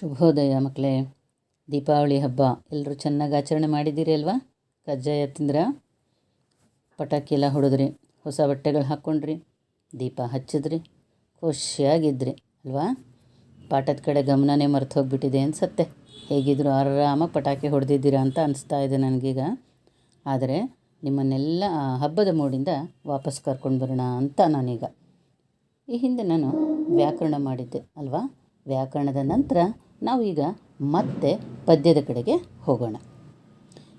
ಶುಭೋದಯ ಮಕ್ಕಳೇ. ದೀಪಾವಳಿ ಹಬ್ಬ. ಎಲ್ಲರೂ ಚೆನ್ನಾಗಿ ಆಚರಣೆ ಮಾಡಿದ್ದೀರಿ ಅಲ್ವಾ? ಕಜ್ಜಾಯ ತಿಂದ್ರ? ಪಟಾಕಿ ಎಲ್ಲ ಹೊಡೆದ್ರಿ. ಹೊಸ ಬಟ್ಟೆಗಳು ಹಾಕ್ಕೊಂಡ್ರಿ ದೀಪ ಹಚ್ಚಿದ್ರಿ. ಖುಷಿಯಾಗಿದ್ರಿ ಅಲ್ವಾ? ಪಾಠದ ಕಡೆ ಗಮನನೇ ಮರೆತು ಹೋಗಿಬಿಟ್ಟಿದೆ ಅನ್ಸತ್ತೆ. ಹೇಗಿದ್ರು ಆರಾಮಾಗಿ ಪಟಾಕಿ ಹೊಡೆದಿದ್ದೀರಾ ಅಂತ ಅನಿಸ್ತಾ ಇದೆ ನನಗೀಗ. ಆದರೆ ನಿಮ್ಮನ್ನೆಲ್ಲ ಆ ಹಬ್ಬದ ಮೂಡಿಂದ ವಾಪಸ್ ಕರ್ಕೊಂಡು ಬರೋಣ ಅಂತ ನಾನೀಗ. ಈ ಹಿಂದೆ ನಾನು ವ್ಯಾಕರಣ ಮಾಡಿದ್ದೆ ಅಲ್ವಾ? ವ್ಯಾಕರಣದ ನಂತರ ನಾವು ಈಗ ಮತ್ತೆ ಪದ್ಯದ ಕಡೆಗೆ ಹೋಗೋಣ.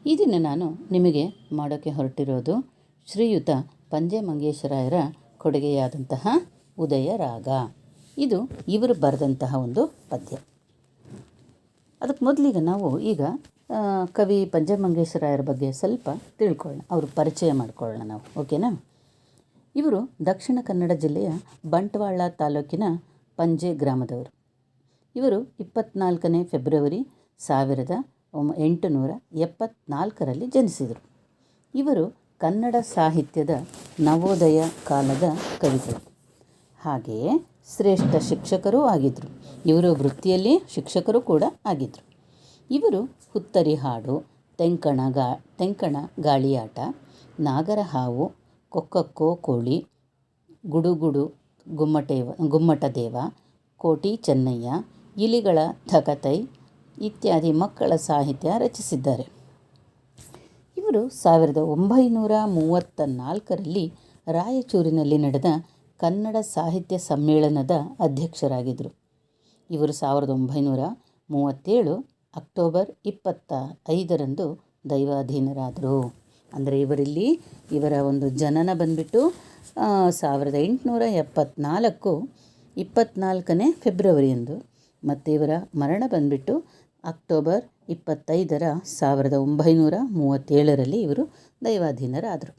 ಈ ದಿನ ನಾನು ನಿಮಗೆ ಮಾಡೋಕ್ಕೆ ಹೊರಟಿರೋದು ಶ್ರೀಯುತ ಪಂಜೆ ಮಂಗೇಶರಾಯರ ಕೊಡುಗೆಯಾದಂತಹ ಉದಯ ರಾಗ. ಇದು ಇವರು ಬರೆದಂತಹ ಒಂದು ಪದ್ಯ. ಅದಕ್ಕೆ ಮೊದಲಿಗೆ ನಾವು ಈಗ ಕವಿ ಪಂಜೆ ಮಂಗೇಶರಾಯರ ಬಗ್ಗೆ ಸ್ವಲ್ಪ ತಿಳ್ಕೊಳ್ಳೋಣ. ಅವರು ಪರಿಚಯ ಮಾಡಿಕೊಳ್ಳೋಣ ನಾವು, ಓಕೆನಾ? ಇವರು ದಕ್ಷಿಣ ಕನ್ನಡ ಜಿಲ್ಲೆಯ ಬಂಟ್ವಾಳ ತಾಲೂಕಿನ ಪಂಜೆ ಗ್ರಾಮದವರು. ಇವರು ಇಪ್ಪತ್ನಾಲ್ಕನೇ ಫೆಬ್ರವರಿ ಸಾವಿರದ ಎಂಟುನೂರ ಎಪ್ಪತ್ನಾಲ್ಕರಲ್ಲಿ ಜನಿಸಿದರು. ಇವರು ಕನ್ನಡ ಸಾಹಿತ್ಯದ ನವೋದಯ ಕಾಲದ ಕವಿಗಳು. ಹಾಗೆಯೇ ಶ್ರೇಷ್ಠ ಶಿಕ್ಷಕರೂ ಆಗಿದ್ದರು ಇವರು ವೃತ್ತಿಯಲ್ಲಿ ಶಿಕ್ಷಕರು ಕೂಡ ಆಗಿದ್ದರು ಇವರು ಹುತ್ತರಿ ಹಾಡು ತೆಂಕಣ ಗಾ, ತೆಂಕಣ ಗಾಳಿಯಾಟ ನಾಗರ ಹಾವು ಕೊಕ್ಕಕ್ಕೋ ಕೋಳಿ, ಗುಡುಗುಡು ಗುಮ್ಮಟೇವ ಗುಮ್ಮಟ ದೇವ ಕೋಟಿ ಚೆನ್ನಯ್ಯ ಇಲಿಗಳ ಧಕತೈ ಇತ್ಯಾದಿ ಮಕ್ಕಳ ಸಾಹಿತ್ಯ ರಚಿಸಿದ್ದಾರೆ. ಇವರು ಸಾವಿರದ ಒಂಬೈನೂರ ಮೂವತ್ತ ನಾಲ್ಕರಲ್ಲಿ ರಾಯಚೂರಿನಲ್ಲಿ ನಡೆದ ಕನ್ನಡ ಸಾಹಿತ್ಯ ಸಮ್ಮೇಳನದ ಅಧ್ಯಕ್ಷರಾಗಿದ್ದರು. ಇವರು ಸಾವಿರದ ಒಂಬೈನೂರ ಮೂವತ್ತೇಳು ಅಕ್ಟೋಬರ್ ಇಪ್ಪತ್ತ ಐದರಂದು ದೈವಾಧೀನರಾದರು. ಅಂದರೆ ಇವರಲ್ಲಿ ಇವರ ಒಂದು ಜನನ ಬಂದ್ಬಿಟ್ಟು ಸಾವಿರದ ಎಂಟುನೂರ ಎಪ್ಪತ್ನಾಲ್ಕು ಇಪ್ಪತ್ತ್ನಾಲ್ಕನೇ ಫೆಬ್ರವರಿಯಂದು ಮತ್ತು ಇವರ ಮರಣ ಬಂದ್ಬಿಟ್ಟು ಅಕ್ಟೋಬರ್ ಇಪ್ಪತ್ತೈದರ ಸಾವಿರದ ಒಂಬೈನೂರ ಮೂವತ್ತೇಳರಲ್ಲಿ ಇವರು ದೈವಾಧೀನರಾದರು.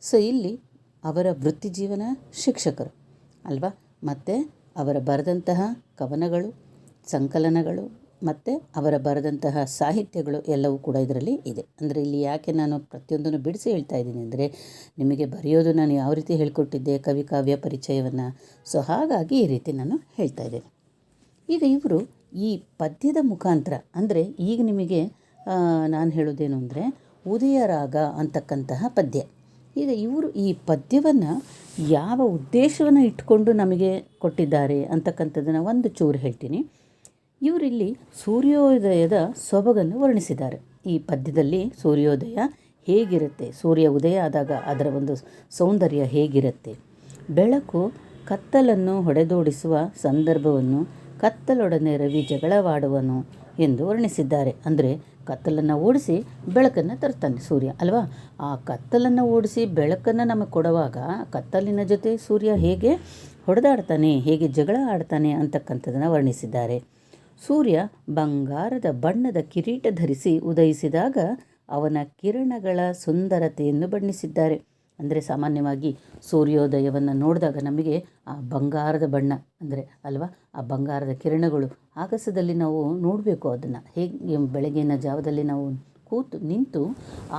ಸೊ, ಇಲ್ಲಿ ಅವರ ವೃತ್ತಿಜೀವನ ಶಿಕ್ಷಕರು ಅಲ್ವಾ? ಮತ್ತು ಅವರ ಬರೆದಂತಹ ಕವನಗಳು, ಸಂಕಲನಗಳು, ಮತ್ತು ಅವರ ಬರೆದಂತಹ ಸಾಹಿತ್ಯಗಳು ಎಲ್ಲವೂ ಕೂಡ ಇದರಲ್ಲಿ ಇದೆ. ಅಂದರೆ ಇಲ್ಲಿ ಯಾಕೆ ನಾನು ಪ್ರತಿಯೊಂದನ್ನು ಬಿಡಿಸಿ ಹೇಳ್ತಾ ಇದ್ದೀನಿ ಅಂದರೆ, ನಿಮಗೆ ಬರೆಯೋದು ನಾನು ಯಾವ ರೀತಿ ಹೇಳ್ಕೊಟ್ಟಿದ್ದೆ, ಕವಿ ಕಾವ್ಯ ಪರಿಚಯವನ್ನು. ಸೊ, ಹಾಗಾಗಿ ಈ ರೀತಿ ನಾನು ಹೇಳ್ತಾ ಇದ್ದೇನೆ. ಈಗ ಇವರು ಈ ಪದ್ಯದ ಮುಖಾಂತರ, ಅಂದರೆ ಈಗ ನಿಮಗೆ ನಾನು ಹೇಳೋದೇನು ಅಂದರೆ, ಉದಯ ರಾಗ ಅಂತಕ್ಕಂತಹ ಪದ್ಯ. ಈಗ ಇವರು ಈ ಪದ್ಯವನ್ನು ಯಾವ ಉದ್ದೇಶವನ್ನು ಇಟ್ಕೊಂಡು ನಮಗೆ ಕೊಟ್ಟಿದ್ದಾರೆ ಅಂತಕ್ಕಂಥದ್ದನ್ನು ಒಂದು ಚೂರು ಹೇಳ್ತೀನಿ. ಇವರಿಲ್ಲಿ ಸೂರ್ಯೋದಯದ ಸೊಬಗನ್ನು ವರ್ಣಿಸಿದ್ದಾರೆ. ಈ ಪದ್ಯದಲ್ಲಿ ಸೂರ್ಯೋದಯ ಹೇಗಿರುತ್ತೆ? ಸೂರ್ಯ ಉದಯ ಆದಾಗ ಅದರ ಒಂದು ಸೌಂದರ್ಯ ಹೇಗಿರುತ್ತೆ? ಬೆಳಕು ಕತ್ತಲನ್ನು ಹೊಡೆದೋಡಿಸುವ ಸಂದರ್ಭವನ್ನು ಕತ್ತಲೊಡನೆ ರವಿ ಜಗಳವಾಡುವನು ಎಂದು ವರ್ಣಿಸಿದ್ದಾರೆ. ಅಂದರೆ ಕತ್ತಲನ್ನು ಓಡಿಸಿ ಬೆಳಕನ್ನು ತರ್ತಾನೆ ಸೂರ್ಯ, ಅಲ್ವಾ? ಆ ಕತ್ತಲನ್ನು ಓಡಿಸಿ ಬೆಳಕನ್ನು ನಮಗೆ ಕೊಡುವಾಗ ಕತ್ತಲಿನ ಜೊತೆ ಸೂರ್ಯ ಹೇಗೆ ಹೊಡೆದಾಡ್ತಾನೆ, ಹೇಗೆ ಜಗಳ ಆಡ್ತಾನೆ ಅಂತಕ್ಕಂಥದ್ದನ್ನು ವರ್ಣಿಸಿದ್ದಾರೆ. ಸೂರ್ಯ ಬಂಗಾರದ ಬಣ್ಣದ ಕಿರೀಟ ಧರಿಸಿ ಉದಯಿಸಿದಾಗ ಅವನ ಕಿರಣಗಳ ಸುಂದರತೆಯನ್ನು ಬಣ್ಣಿಸಿದ್ದಾರೆ. ಅಂದರೆ ಸಾಮಾನ್ಯವಾಗಿ ಸೂರ್ಯೋದಯವನ್ನು ನೋಡಿದಾಗ ನಮಗೆ ಆ ಬಂಗಾರದ ಬಣ್ಣ ಅಂದರೆ ಅಲ್ವಾ? ಆ ಬಂಗಾರದ ಕಿರಣಗಳು ಆಕಾಶದಲ್ಲಿ ನಾವು ನೋಡಬೇಕು ಅದನ್ನು. ಹೇಗೆ ಬೆಳಗಿನ ಜಾವದಲ್ಲಿ ನಾವು ಕೂತು ನಿಂತು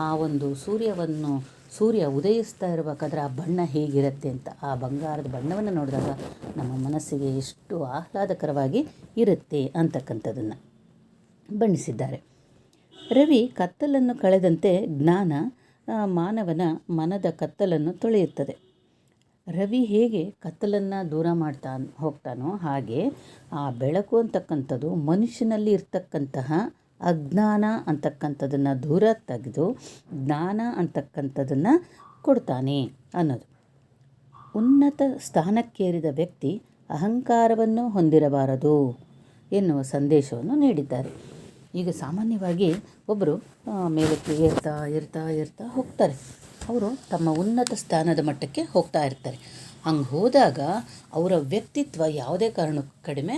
ಆ ಒಂದು ಸೂರ್ಯವನ್ನು ಸೂರ್ಯ ಉದಯಿಸ್ತಾ ಇರಬೇಕಾದ್ರೆ ಆ ಬಣ್ಣ ಹೇಗಿರುತ್ತೆ ಅಂತ, ಆ ಬಂಗಾರದ ಬಣ್ಣವನ್ನು ನೋಡಿದಾಗ ನಮ್ಮ ಮನಸ್ಸಿಗೆ ಎಷ್ಟು ಆಹ್ಲಾದಕರವಾಗಿ ಇರುತ್ತೆ ಅಂತಕ್ಕಂಥದ್ದನ್ನು ಬಣ್ಣಿಸಿದ್ದಾರೆ. ರವಿ ಕತ್ತಲನ್ನು ಕಳೆದಂತೆ ಜ್ಞಾನ ಮಾನವನ ಮನದ ಕತ್ತಲನ್ನು ತೊಳೆಯುತ್ತದೆ. ರವಿ ಹೇಗೆ ಕತ್ತಲನ್ನು ದೂರ ಮಾಡ್ತಾ ಹೋಗ್ತಾನೋ ಹಾಗೆ ಆ ಬೆಳಕು ಅಂತಕ್ಕಂಥದ್ದು, ಮನುಷ್ಯನಲ್ಲಿ ಇರ್ತಕ್ಕಂತಹ ಅಜ್ಞಾನ ಅಂತಕ್ಕಂಥದ್ದನ್ನು ದೂರ ತೆಗೆದು ಜ್ಞಾನ ಅಂತಕ್ಕಂಥದ್ದನ್ನು ಕೊಡ್ತಾನೆ ಅನ್ನೋದು. ಉನ್ನತ ಸ್ಥಾನಕ್ಕೇರಿದ ವ್ಯಕ್ತಿ ಅಹಂಕಾರವನ್ನು ಹೊಂದಿರಬಾರದು ಎನ್ನುವ ಸಂದೇಶವನ್ನು ನೀಡಿದ್ದಾರೆ. ಈಗ ಸಾಮಾನ್ಯವಾಗಿ ಒಬ್ಬರು ಮೇಲಕ್ಕೆ ಏರ್ತಾ ಏರ್ತಾ ಏರ್ತಾ ಹೋಗ್ತಾರೆ. ಅವರು ತಮ್ಮ ಉನ್ನತ ಸ್ಥಾನದ ಮಟ್ಟಕ್ಕೆ ಹೋಗ್ತಾ ಇರ್ತಾರೆ. ಹಂಗೆ ಹೋದಾಗ ಅವರ ವ್ಯಕ್ತಿತ್ವ ಯಾವುದೇ ಕಾರಣಕ್ಕೂ ಕಡಿಮೆ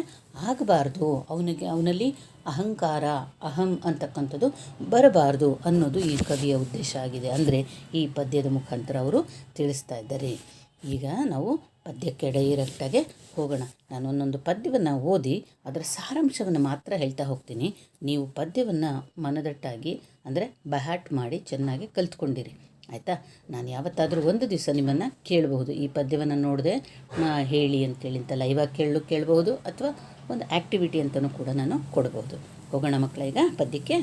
ಆಗಬಾರ್ದು. ಅವನಿಗೆ, ಅವನಲ್ಲಿ ಅಹಂಕಾರ, ಅಹಂ ಅಂತಕ್ಕಂಥದ್ದು ಬರಬಾರ್ದು ಅನ್ನೋದು ಈ ಕವಿಯ ಉದ್ದೇಶ ಆಗಿದೆ. ಅಂದರೆ ಈ ಪದ್ಯದ ಮುಖಾಂತರ ಅವರು ತಿಳಿಸ್ತಾ ಇದ್ದಾರೆ. ಈಗ ನಾವು ಪದ್ಯಕ್ಕೆ ಡೈರೆಕ್ಟಾಗೆ ಹೋಗೋಣ. ನಾನು ಒಂದೊಂದು ಪದ್ಯವನ್ನು ಓದಿ ಅದರ ಸಾರಾಂಶವನ್ನು ಮಾತ್ರ ಹೇಳ್ತಾ ಹೋಗ್ತೀನಿ. ನೀವು ಪದ್ಯವನ್ನು ಮನದಟ್ಟಾಗಿ, ಅಂದರೆ ಬಹಾಟ್ ಮಾಡಿ ಚೆನ್ನಾಗಿ ಕಲ್ತ್ಕೊಂಡಿರಿ. ಆಯಿತಾ? ನಾನು ಯಾವತ್ತಾದರೂ ಒಂದು ದಿವಸ ನಿಮ್ಮನ್ನು ಕೇಳಬಹುದು. ಈ ಪದ್ಯವನ್ನು ನೋಡಿದೆ ಹೇಳಿ ಅಂತೇಳಿ ಅಂತ ಲೈವಾಗಿ ಕೇಳಲು ಕೇಳಬಹುದು, ಅಥವಾ ಒಂದು ಆ್ಯಕ್ಟಿವಿಟಿ ಅಂತಲೂ ಕೂಡ ನಾನು ಕೊಡಬಹುದು. ಹೋಗೋಣ ಮಕ್ಕಳ ಈಗ ಪದ್ಯಕ್ಕೆ.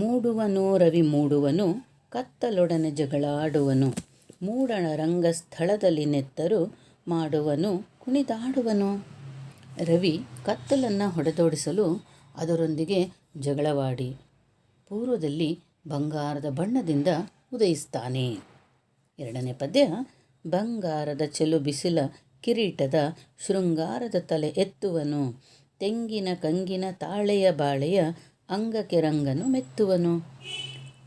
ಮೂಡುವನು, ರವಿ ಮೂಡುವನು, ಕತ್ತಲೊಡನೆ ಜಗಳಾಡುವನು. ಮೂಡಣ ರಂಗಸ್ಥಳದಲ್ಲಿ ನೆತ್ತರು ಮಾಡುವನು, ಕುಣಿದಾಡುವನು. ರವಿ ಕತ್ತಲನ್ನು ಹೊಡೆದೋಡಿಸಲು ಅದರೊಂದಿಗೆ ಜಗಳವಾಡಿ. ಪೂರ್ವದಲ್ಲಿ ಬಂಗಾರದ ಬಣ್ಣದಿಂದ ಉದಯಿಸ್ತಾನೆ. ಎರಡನೇ ಪದ್ಯ, ಬಂಗಾರದ ಚೆಲು ಬಿಸಿಲ ಕಿರೀಟದ ಶೃಂಗಾರದ ತಲೆ ಎತ್ತುವನು. ತೆಂಗಿನ ಕಂಗಿನ ತಾಳೆಯ ಬಾಳೆಯ ಅಂಗಕ್ಕೆ ರಂಗನು ಮೆತ್ತುವನು.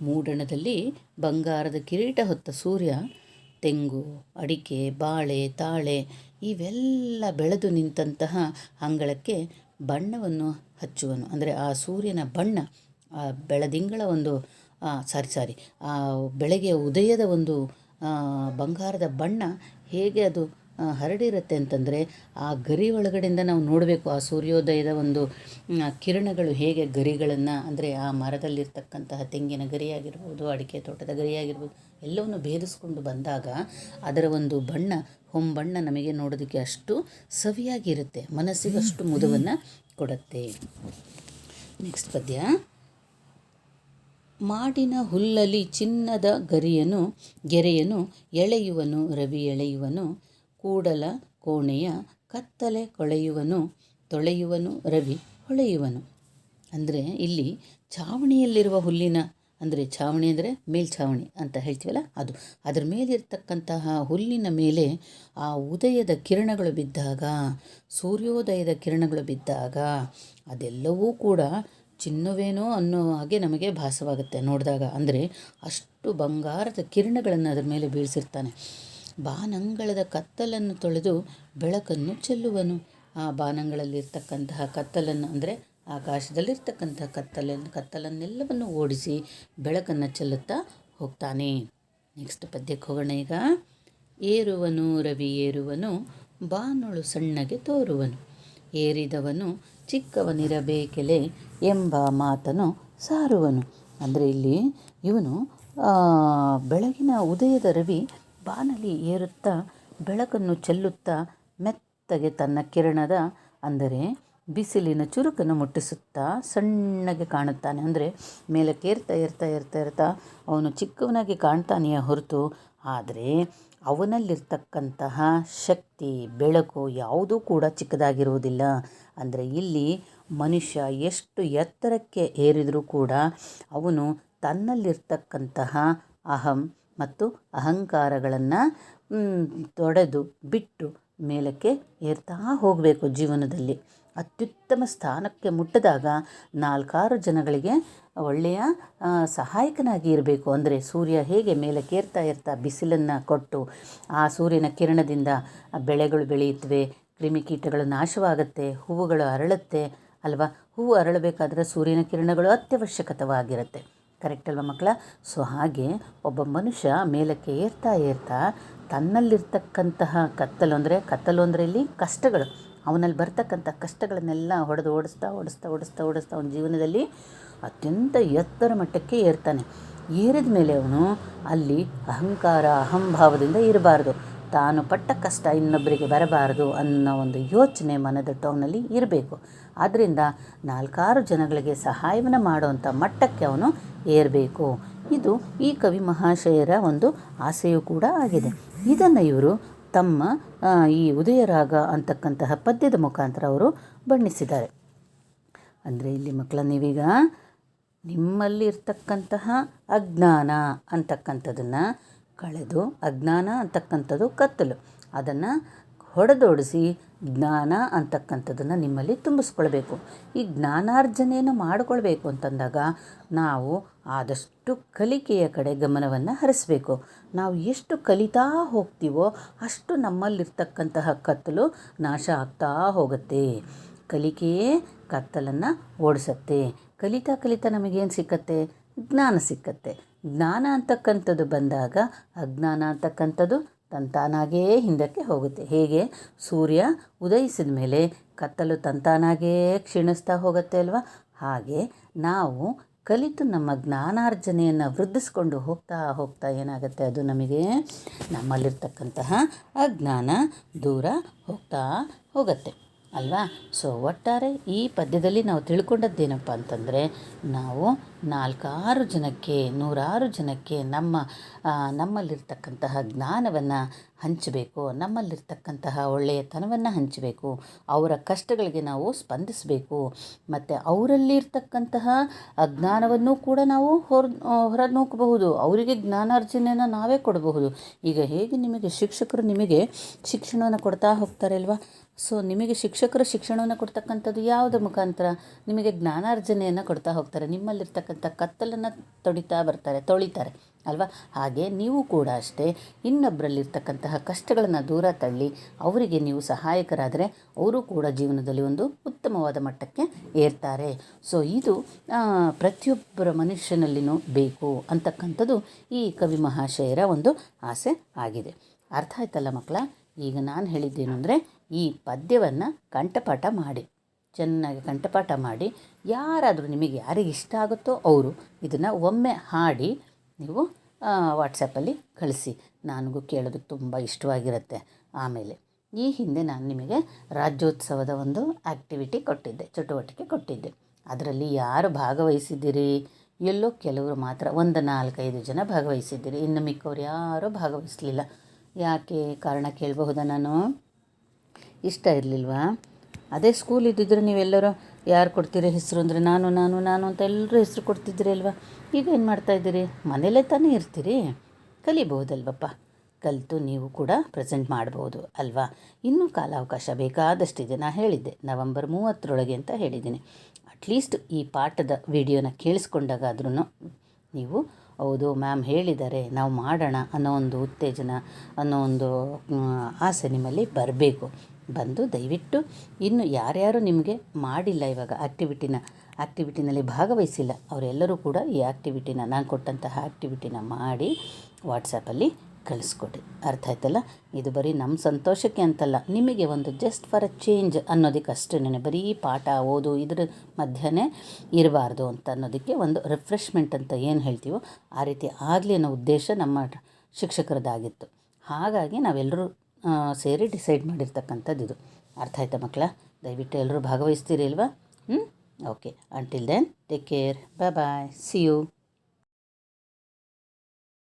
ಮೂಡಣದಲ್ಲಿ ಬಂಗಾರದ ಕಿರೀಟ ಹೊತ್ತ ಸೂರ್ಯ ತೆಂಗು, ಅಡಿಕೆ, ಬಾಳೆ, ತಾಳೆ ಇವೆಲ್ಲ ಬೆಳೆದು ನಿಂತಹ ಅಂಗಳಕ್ಕೆ ಬಣ್ಣವನ್ನು ಹಚ್ಚುವನು. ಅಂದರೆ ಆ ಸೂರ್ಯನ ಬಣ್ಣ, ಆ ಬೆಳದಿಂಗಳ ಒಂದು ಸಾರಿ ಸಾರಿ ಆ ಬೆಳಗ್ಗೆ ಉದಯದ ಒಂದು ಬಂಗಾರದ ಬಣ್ಣ ಹೇಗೆ ಅದು ಹರಡಿರುತ್ತೆ ಅಂತಂದರೆ ಆ ಗರಿ ಒಳಗಡೆಯಿಂದ ನಾವು ನೋಡಬೇಕು. ಆ ಸೂರ್ಯೋದಯದ ಒಂದು ಕಿರಣಗಳು ಹೇಗೆ ಗರಿಗಳನ್ನು, ಅಂದರೆ ಆ ಮರದಲ್ಲಿರ್ತಕ್ಕಂತಹ ತೆಂಗಿನ ಗರಿಯಾಗಿರ್ಬೋದು, ಅಡಿಕೆ ತೋಟದ ಗರಿಯಾಗಿರ್ಬೋದು, ಎಲ್ಲವನ್ನು ಭೇದಿಸ್ಕೊಂಡು ಬಂದಾಗ ಅದರ ಒಂದು ಬಣ್ಣ, ಹೊಂಬಣ್ಣ ನಮಗೆ ನೋಡೋದಕ್ಕೆ ಅಷ್ಟು ಸವಿಯಾಗಿರುತ್ತೆ. ಮನಸ್ಸಿಗೆ ಅಷ್ಟು ಮುದವನ್ನು ಕೊಡುತ್ತೆ. ನೆಕ್ಸ್ಟ್ ಪದ್ಯ. ಮಾಡಿನ ಹುಲ್ಲಲಿ ಚಿನ್ನದ ಗರಿಯನು, ಗೆರೆಯನು ಎಳೆಯುವನು, ರವಿ ಎಳೆಯುವನು ಕೂಡಲ ಕೋಣೆಯ ಕತ್ತಲೆ ಕೊಳೆಯುವನು, ತೊಳೆಯುವನು, ರವಿ ಹೊಳೆಯುವನು. ಅಂದರೆ ಇಲ್ಲಿ ಛಾವಣಿಯಲ್ಲಿರುವ ಹುಲ್ಲಿನ, ಅಂದರೆ ಛಾವಣಿ ಅಂದರೆ ಮೇಲ್ಛಾವಣಿ ಅಂತ ಹೇಳ್ತೀವಲ್ಲ ಅದು. ಅದರ ಮೇಲಿರ್ತಕ್ಕಂತಹ ಹುಲ್ಲಿನ ಮೇಲೆ ಆ ಉದಯದ ಕಿರಣಗಳು ಬಿದ್ದಾಗ, ಸೂರ್ಯೋದಯದ ಕಿರಣಗಳು ಬಿದ್ದಾಗ, ಅದೆಲ್ಲವೂ ಕೂಡ ಚಿನ್ನವೇನೋ ಅನ್ನೋ ಹಾಗೆ ನಮಗೆ ಭಾಸವಾಗುತ್ತೆ ನೋಡಿದಾಗ. ಅಂದರೆ ಅಷ್ಟು ಬಂಗಾರದ ಕಿರಣಗಳನ್ನು ಅದರ ಮೇಲೆ ಬೀಳಿಸಿರ್ತಾನೆ. ಬಾನಂಗಳದ ಕತ್ತಲನ್ನು ತೊಳೆದು ಬೆಳಕನ್ನು ಚೆಲ್ಲುವನು. ಆ ಬಾನಂಗಳಲ್ಲಿರ್ತಕ್ಕಂತಹ ಕತ್ತಲನ್ನು ಅಂದರೆ ಆಕಾಶದಲ್ಲಿರ್ತಕ್ಕಂತಹ ಕತ್ತಲನ್ನು, ಕತ್ತಲನ್ನೆಲ್ಲವನ್ನು ಓಡಿಸಿ ಬೆಳಕನ್ನು ಚೆಲ್ಲುತ್ತಾ ಹೋಗ್ತಾನೆ. ನೆಕ್ಸ್ಟ್ ಪದ್ಯಕ್ಕೆ ಹೋಗೋಣ ಈಗ. ಏರುವನು, ರವಿ ಏರುವನು, ಬಾನೊಳು ಸಣ್ಣಗೆ ತೋರುವನು. ಏರಿದವನು ಚಿಕ್ಕವನಿರಬೇಕೆಲೆ ಎಂಬ ಮಾತನು ಸಾರುವನು. ಅಂದರೆ ಇಲ್ಲಿ ಇವನು ಬೆಳಗಿನ ಉದಯದ ರವಿ ಬಾನಲಿ ಏರುತ್ತಾ ಬೆಳಕನ್ನು ಚೆಲ್ಲುತ್ತಾ ಮೆತ್ತಗೆ ತನ್ನ ಕಿರಣದ, ಅಂದರೆ ಬಿಸಿಲಿನ ಚುರುಕನ್ನು ಮುಟ್ಟಿಸುತ್ತಾ ಸಣ್ಣಗೆ ಕಾಣುತ್ತಾನೆ. ಅಂದರೆ ಮೇಲಕ್ಕೆ ಏರ್ತಾ ಏರ್ತಾ ಏರ್ತಾ ಇರ್ತಾ ಅವನು ಚಿಕ್ಕವನಾಗಿ ಕಾಣ್ತಾನೆಯೇ ಹೊರತು, ಆದರೆ ಅವನಲ್ಲಿರ್ತಕ್ಕಂತಹ ಶಕ್ತಿ, ಬೆಳಕು ಯಾವುದೂ ಕೂಡ ಚಿಕ್ಕದಾಗಿರುವುದಿಲ್ಲ. ಅಂದರೆ ಇಲ್ಲಿ ಮನುಷ್ಯ ಎಷ್ಟು ಎತ್ತರಕ್ಕೆ ಏರಿದರೂ ಕೂಡ ಅವನು ತನ್ನಲ್ಲಿರ್ತಕ್ಕಂತಹ ಅಹಂ ಮತ್ತು ಅಹಂಕಾರಗಳನ್ನು ತೊಡೆದು, ಬಿಟ್ಟು ಮೇಲಕ್ಕೆ ಏರ್ತಾ ಹೋಗಬೇಕು ಜೀವನದಲ್ಲಿ. ಅತ್ಯುತ್ತಮ ಸ್ಥಾನಕ್ಕೆ ಮುಟ್ಟಿದಾಗ ನಾಲ್ಕಾರು ಜನಗಳಿಗೆ ಒಳ್ಳೆಯ ಸಹಾಯಕನಾಗಿ ಇರಬೇಕು. ಅಂದರೆ ಸೂರ್ಯ ಹೇಗೆ ಮೇಲಕ್ಕೆ ಏರ್ತಾ ಇರ್ತಾ ಬಿಸಿಲನ್ನು ಕೊಟ್ಟು, ಆ ಸೂರ್ಯನ ಕಿರಣದಿಂದ ಬೆಳೆಗಳು ಬೆಳೆಯುತ್ತವೆ, ಕ್ರಿಮಿಕೀಟಗಳು ನಾಶವಾಗುತ್ತೆ, ಹೂವುಗಳು ಅರಳುತ್ತೆ, ಅಲ್ವಾ? ಹೂವು ಅರಳಬೇಕಾದ್ರೆ ಸೂರ್ಯನ ಕಿರಣಗಳು ಅತ್ಯವಶ್ಯಕತವಾಗಿರುತ್ತೆ. ಕರೆಕ್ಟ್ ಅಲ್ವಾ ಮಕ್ಕಳ? ಸೊ ಹಾಗೆ ಒಬ್ಬ ಮನುಷ್ಯ ಮೇಲಕ್ಕೆ ಏರ್ತಾ ಏರ್ತಾ ತನ್ನಲ್ಲಿರ್ತಕ್ಕಂತಹ ಕತ್ತಲು ಅಂದರೆ ಕತ್ತಲು ಅಂದರೆ ಇಲ್ಲಿ ಕಷ್ಟಗಳು. ಅವನಲ್ಲಿ ಬರ್ತಕ್ಕಂಥ ಕಷ್ಟಗಳನ್ನೆಲ್ಲ ಹೊಡೆದು ಓಡಿಸ್ತಾ ಓಡಿಸ್ತಾ ಓಡಿಸ್ತಾ ಓಡಿಸ್ತಾ ಅವನ ಜೀವನದಲ್ಲಿ ಅತ್ಯಂತ ಎತ್ತರ ಮಟ್ಟಕ್ಕೆ ಏರ್ತಾನೆ. ಏರಿದ ಮೇಲೆ ಅವನು ಅಲ್ಲಿ ಅಹಂಕಾರ, ಅಹಂಭಾವದಿಂದ ಇರಬಾರ್ದು. ತಾನು ಪಟ್ಟ ಕಷ್ಟ ಇನ್ನೊಬ್ಬರಿಗೆ ಬರಬಾರದು ಅನ್ನೋ ಒಂದು ಯೋಚನೆ ಮನದಟ್ಟವನಲ್ಲಿ ಇರಬೇಕು. ಆದ್ದರಿಂದ ನಾಲ್ಕಾರು ಜನಗಳಿಗೆ ಸಹಾಯವನ್ನು ಮಾಡುವಂಥ ಮಟ್ಟಕ್ಕೆ ಅವನು ಏರಬೇಕು. ಇದು ಈ ಕವಿ ಮಹಾಶಯರ ಒಂದು ಆಸೆಯೂ ಕೂಡ ಆಗಿದೆ. ಇದನ್ನು ಇವರು ತಮ್ಮ ಈ ಉದಯರಾಗ ಅಂತಕ್ಕಂತಹ ಪದ್ಯದ ಮುಖಾಂತರ ಅವರು ಬಣ್ಣಿಸಿದ್ದಾರೆ. ಅಂದರೆ ಇಲ್ಲಿ ಮಕ್ಕಳ, ನೀವೀಗ ನಿಮ್ಮಲ್ಲಿ ಇರ್ತಕ್ಕಂತಹ ಅಜ್ಞಾನ ಅಂತಕ್ಕಂಥದ್ದನ್ನು ಕಳೆದು ಅಜ್ಞಾನ ಅಂತಕ್ಕಂಥದ್ದು ಕತ್ತಲು. ಅದನ್ನು ಹೊಡೆದೋಡಿಸಿ ಜ್ಞಾನ ಅಂತಕ್ಕಂಥದ್ದನ್ನು ನಿಮ್ಮಲ್ಲಿ ತುಂಬಿಸ್ಕೊಳ್ಬೇಕು. ಈ ಜ್ಞಾನಾರ್ಜನೆಯನ್ನು ಮಾಡಿಕೊಳ್ಬೇಕು ಅಂತಂದಾಗ ನಾವು ಆದಷ್ಟು ಕಲಿಕೆಯ ಕಡೆ ಗಮನವನ್ನು ಹರಿಸಬೇಕು. ನಾವು ಎಷ್ಟು ಕಲಿತಾ ಹೋಗ್ತೀವೋ ಅಷ್ಟು ನಮ್ಮಲ್ಲಿರ್ತಕ್ಕಂತಹ ಕತ್ತಲು ನಾಶ ಆಗ್ತಾ ಹೋಗುತ್ತೆ. ಕಲಿಕೆಯೇ ಕತ್ತಲನ್ನು ಓಡಿಸತ್ತೆ. ಕಲಿತಾ ಕಲಿತಾ ನಮಗೇನು ಸಿಕ್ಕತ್ತೆ? ಜ್ಞಾನ ಸಿಕ್ಕತ್ತೆ. ಜ್ಞಾನ ಅಂತಕ್ಕಂಥದ್ದು ಬಂದಾಗ ಅಜ್ಞಾನ ಅಂತಕ್ಕಂಥದ್ದು ತಂತಾನಾಗೇ ಹಿಂದಕ್ಕೆ ಹೋಗುತ್ತೆ. ಹೇಗೆ? ಸೂರ್ಯ ಉದಯಿಸಿದ ಮೇಲೆ ಕತ್ತಲು ತಂತಾನಾಗೇ ಕ್ಷೀಣಿಸ್ತಾ ಹೋಗುತ್ತೆ ಅಲ್ವಾ? ಹಾಗೆ ನಾವು ಕಲಿತು ನಮ್ಮ ಜ್ಞಾನಾರ್ಜನೆಯನ್ನು ವೃದ್ಧಿಸ್ಕೊಂಡು ಹೋಗ್ತಾ ಹೋಗ್ತಾ ಏನಾಗುತ್ತೆ? ಅದು ನಮಗೆ ನಮ್ಮಲ್ಲಿರ್ತಕ್ಕಂತಹ ಅಜ್ಞಾನ ದೂರ ಹೋಗ್ತಾ ಹೋಗುತ್ತೆ. ಅಲ್ವಾ? ಸೊ ಒಟ್ಟಾರೆ ಈ ಪದ್ಯದಲ್ಲಿ ನಾವು ತಿಳ್ಕೊಂಡದ್ದೇನಪ್ಪ ಅಂತಂದರೆ ನಾವು ನಾಲ್ಕಾರು ಜನಕ್ಕೆ, ನೂರಾರು ಜನಕ್ಕೆ ನಮ್ಮ ನಮ್ಮಲ್ಲಿರ್ತಕ್ಕಂತಹ ಜ್ಞಾನವನ್ನು ಹಂಚಬೇಕು, ನಮ್ಮಲ್ಲಿರ್ತಕ್ಕಂತಹ ಒಳ್ಳೆಯತನವನ್ನು ಹಂಚಬೇಕು, ಅವರ ಕಷ್ಟಗಳಿಗೆ ನಾವು ಸ್ಪಂದಿಸಬೇಕು, ಮತ್ತು ಅವರಲ್ಲಿ ಇರ್ತಕ್ಕಂತಹ ಅಜ್ಞಾನವನ್ನು ಕೂಡ ನಾವು ಹೊರ ನೋಕಬಹುದು ಅವರಿಗೆ ಜ್ಞಾನಾರ್ಜನೆಯನ್ನು ನಾವೇ ಕೊಡಬಹುದು. ಈಗ ಹೇಗೆ ನಿಮಗೆ ಶಿಕ್ಷಕರು ನಿಮಗೆ ಶಿಕ್ಷಣವನ್ನು ಕೊಡ್ತಾ ಹೋಗ್ತಾರೆ ಅಲ್ವಾ? ಸೊ, ನಿಮಗೆ ಶಿಕ್ಷಕರು ಶಿಕ್ಷಣವನ್ನು ಕೊಡ್ತಕ್ಕಂಥದ್ದು ಯಾವುದ್ರ ಮುಖಾಂತರ? ನಿಮಗೆ ಜ್ಞಾನಾರ್ಜನೆಯನ್ನು ಕೊಡ್ತಾ ಹೋಗ್ತಾರೆ ನಿಮ್ಮಲ್ಲಿರ್ತಕ್ಕಂಥ ಕತ್ತಲನ್ನು ತೊಡಿತಾ ಬರ್ತಾರೆ, ತೊಳಿತಾರೆ, ಅಲ್ವಾ? ಹಾಗೆ ನೀವು ಕೂಡ ಅಷ್ಟೇ ಇನ್ನೊಬ್ಬರಲ್ಲಿರ್ತಕ್ಕಂತಹ ಕಷ್ಟಗಳನ್ನು ದೂರ ತಳ್ಳಿ ಅವರಿಗೆ ನೀವು ಸಹಾಯಕರಾದರೆ ಅವರು ಕೂಡ ಜೀವನದಲ್ಲಿ ಒಂದು ಉತ್ತಮವಾದ ಮಟ್ಟಕ್ಕೆ ಏರ್ತಾರೆ. ಸೊ ಇದು ಪ್ರತಿಯೊಬ್ಬರ ಮನುಷ್ಯನಲ್ಲಿನೂ ಬೇಕು ಅಂತಕ್ಕಂಥದ್ದು ಈ ಕವಿ ಮಹಾಶಯರ ಒಂದು ಆಸೆ ಆಗಿದೆ. ಅರ್ಥ ಆಯ್ತಲ್ಲ ಮಕ್ಕಳ? ಈಗ ನಾನು ಹೇಳಿದ್ದೇನು ಅಂದರೆ ಈ ಪದ್ಯವನ್ನು ಕಂಠಪಾಠ ಮಾಡಿ. ಚೆನ್ನಾಗಿ ಕಂಠಪಾಠ ಮಾಡಿ, ಯಾರಾದರೂ ನಿಮಗೆ ಯಾರಿಗೆ ಇಷ್ಟ ಆಗುತ್ತೋ ಅವರು ಇದನ್ನು ಒಮ್ಮೆ ಹಾಡಿ ನೀವು ವಾಟ್ಸಪ್ಪಲ್ಲಿ ಕಳಿಸಿ. ನನಗೂ ಕೇಳೋದಕ್ಕೆ ತುಂಬ ಇಷ್ಟವಾಗಿರುತ್ತೆ. ಆಮೇಲೆ ಈ ಹಿಂದೆ ನಾನು ನಿಮಗೆ ರಾಜ್ಯೋತ್ಸವದ ಒಂದು ಆ್ಯಕ್ಟಿವಿಟಿ ಕೊಟ್ಟಿದ್ದೆ, ಚಟುವಟಿಕೆ ಕೊಟ್ಟಿದ್ದೆ. ಅದರಲ್ಲಿ ಯಾರು ಭಾಗವಹಿಸಿದ್ದೀರಿ? ಎಲ್ಲೋ ಕೆಲವರು ಮಾತ್ರ ಒಂದು ನಾಲ್ಕೈದು ಜನ ಭಾಗವಹಿಸಿದ್ದೀರಿ. ಇನ್ನು ಮಿಕ್ಕವ್ರು ಯಾರೂ ಭಾಗವಹಿಸಲಿಲ್ಲ. ಯಾಕೆ ಕಾರಣ ಕೇಳಬಹುದಾ ನಾನು? ಇಷ್ಟ ಇರಲಿಲ್ವಾ? ಅದೇ ಸ್ಕೂಲ್ ಇದ್ದಿದ್ರೆ ನೀವೆಲ್ಲರೂ ಯಾರು ಕೊಡ್ತೀರಿ ಹೆಸರು ಅಂದರೆ ನಾನು ನಾನು ನಾನು ಅಂತ ಎಲ್ಲರೂ ಹೆಸರು ಕೊಡ್ತಿದ್ರಿ ಅಲ್ವಾ? ಈಗ ಏನು ಮಾಡ್ತಾಯಿದ್ದೀರಿ ಮನೇಲೇ ತಾನೇ ಇರ್ತೀರಿ? ಕಲಿಬಹುದಲ್ವಪ್ಪ. ಕಲಿತು ನೀವು ಕೂಡ ಪ್ರೆಸೆಂಟ್ ಮಾಡ್ಬೋದು ಅಲ್ವಾ? ಇನ್ನೂ ಕಾಲಾವಕಾಶ ಬೇಕಾದಷ್ಟಿದೆ. ನಾನು ಹೇಳಿದ್ದೆ, ನವಂಬರ್ ಮೂವತ್ತರೊಳಗೆ ಅಂತ ಹೇಳಿದ್ದೀನಿ. ಅಟ್ಲೀಸ್ಟ್ ಈ ಪಾಠದ ವಿಡಿಯೋನ ಕೇಳಿಸ್ಕೊಂಡಾಗಾದ್ರೂ ನೀವು, ಹೌದು ಮ್ಯಾಮ್ ಹೇಳಿದ್ದಾರೆ, ನಾವು ಮಾಡೋಣ ಅನ್ನೋ ಒಂದು ಉತ್ತೇಜನ ಅನ್ನೋ ಒಂದು ಆಸೆ ನಿಮ್ಮಲ್ಲಿ ಬರಬೇಕು. ಬಂದು ದಯವಿಟ್ಟು ಇನ್ನು ಯಾರ್ಯಾರು ನಿಮಗೆ ಮಾಡಿಲ್ಲ ಇವಾಗ ಆ್ಯಕ್ಟಿವಿಟಿನ ಆ್ಯಕ್ಟಿವಿಟಿನಲ್ಲಿ ಭಾಗವಹಿಸಿಲ್ಲ, ಅವರೆಲ್ಲರೂ ಕೂಡ ಈ ಆ್ಯಕ್ಟಿವಿಟಿನ ನಾನು ಕೊಟ್ಟಂತಹ ಆ್ಯಕ್ಟಿವಿಟಿನ ಮಾಡಿ ವಾಟ್ಸಪ್ಪಲ್ಲಿ ಕಳಿಸ್ಕೊಡಿ. ಅರ್ಥ ಆಯ್ತಲ್ಲ? ಇದು ಬರೀ ನಮ್ಮ ಸಂತೋಷಕ್ಕೆ ಅಂತಲ್ಲ, ನಿಮಗೆ ಒಂದು ಜಸ್ಟ್ ಫಾರ್ ಅ ಚೇಂಜ್ ಅನ್ನೋದಕ್ಕೆ ಅಷ್ಟೇ ಬರೀ ಪಾಠ ಓದು, ಇದ್ರ ಮಧ್ಯನೇ ಇರಬಾರ್ದು ಅಂತ ಅನ್ನೋದಕ್ಕೆ ಒಂದು ರಿಫ್ರೆಶ್ಮೆಂಟ್ ಅಂತ ಏನು ಹೇಳ್ತೀವೋ ಆ ರೀತಿ ಆಗಲಿ ಅನ್ನೋ ಉದ್ದೇಶ ನಮ್ಮ ಶಿಕ್ಷಕರದ್ದಾಗಿತ್ತು ಹಾಗಾಗಿ ನಾವೆಲ್ಲರೂ ಸೇರಿ ಡಿಸೈಡ್ ಮಾಡಿರ್ತಕ್ಕಂಥದ್ದು ಇದು. ಅರ್ಥ ಆಯ್ತಾ ಮಕ್ಕಳ? ದಯವಿಟ್ಟು ಎಲ್ಲರೂ ಭಾಗವಹಿಸ್ತೀರಿ ಅಲ್ವಾ? ಹ್ಞೂ okay. Until then take care bye bye see you